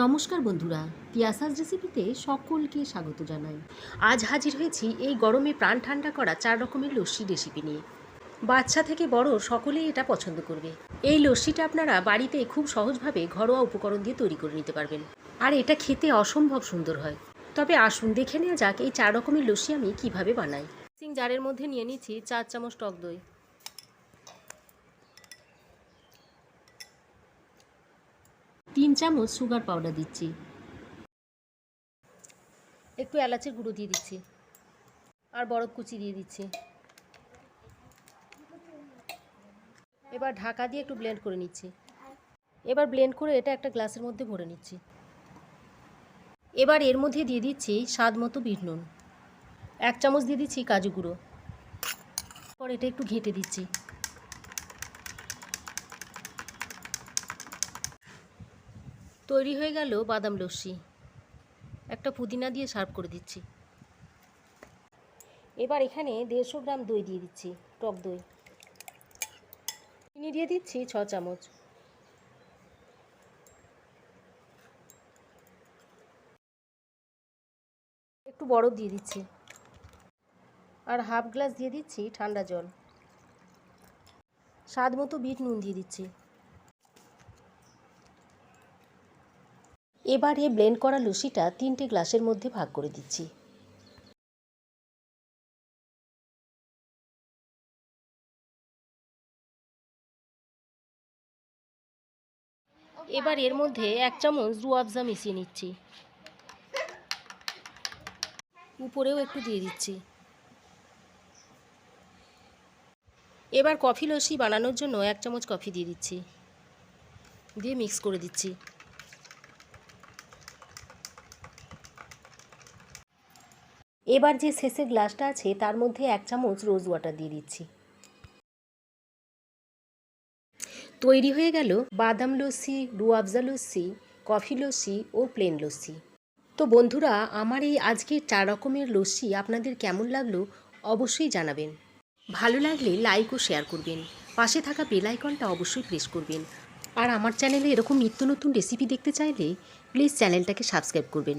নমস্কার বন্ধুরা পিয়াসাস রেসিপিতে সকলকে স্বাগত জানাই। আজ হাজির হয়েছি এই গরমে প্রাণ ঠান্ডা করা চার রকমের লস্যি রেসিপি নিয়ে। বাচ্চা থেকে বড় সকলেই এটা পছন্দ করবে। এই লস্যিটা আপনারা বাড়িতে খুব সহজভাবে ঘরোয়া উপকরণ দিয়ে তৈরি করে নিতে পারবেন। আর এটা খেতে অসম্ভব সুন্দর হয়। তবে আসুন দেখে নেওয়া যাক এই চার রকমের লস্যি আমি কীভাবে বানাই। সিং জারের মধ্যে নিয়ে নিচ্ছি চার চামচ টক দই। চামচ সুগার পাউডার দিচ্ছি। একটু এলাচের গুঁড়ো দিয়ে দিচ্ছি। আর বরফ কুচি দিয়ে দিচ্ছি। এবার ঢাকা দিয়ে একটু ব্লেন্ড করে নিচ্ছি। এবার ব্লেন্ড করে এটা একটা গ্লাসের মধ্যে ভরে নিচ্ছি। এবার এর মধ্যে দিয়ে দিচ্ছি স্বাদ মতো বিট নুন। এক চামচ দিয়ে দিচ্ছি কাজু গুঁড়ো। পর এটা একটু ঘেঁটে দিচ্ছি। তৈরি হয়ে গেল বাদাম লস্যি একটা পুদিনা দিয়ে সার্ভ করে দিচ্ছি। এবার এখানে দেড়শো গ্রাম দই দিয়ে দিচ্ছি, টক দই। চিনি দিয়ে দিচ্ছি ছ চামচ। একটু বরফ দিয়ে দিচ্ছি। আর হাফ গ্লাস দিয়ে দিচ্ছি ঠান্ডা জল। স্বাদ মতো বিট নুন দিয়ে দিচ্ছি। এবারে ব্লেন্ড করা লস্যিটা তিনটে গ্লাসের মধ্যে ভাগ করে দিচ্ছি। এবার এর মধ্যে এক চামচ রুয়াবজা মিশিয়ে নিচ্ছি। উপরেও একটু দিয়ে দিচ্ছি। এবার কফি লস্যি বানানোর জন্য এক চামচ কফি দিয়ে দিচ্ছি। দিয়ে মিক্স করে দিচ্ছি। এবার যে শেষের গ্লাসটা আছে, তার মধ্যে এক চামচ রোজ ওয়াটার দিয়ে দিচ্ছি। তৈরি হয়ে গেল বাদাম লস্যি, রুয়াবজা লস্যি, কফি লস্যি ও প্লেন লস্যি। তো বন্ধুরা, আমার এই আজকের চার রকমের লস্যি আপনাদের কেমন লাগল অবশ্যই জানাবেন। ভালো লাগলে লাইক ও শেয়ার করবেন। পাশে থাকা বেল আইকনটা অবশ্যই প্রেস করবেন। আর আমার চ্যানেলে এরকম নিত্য নতুন রেসিপি দেখতে চাইলে প্লিজ চ্যানেলটাকে সাবস্ক্রাইব করবেন।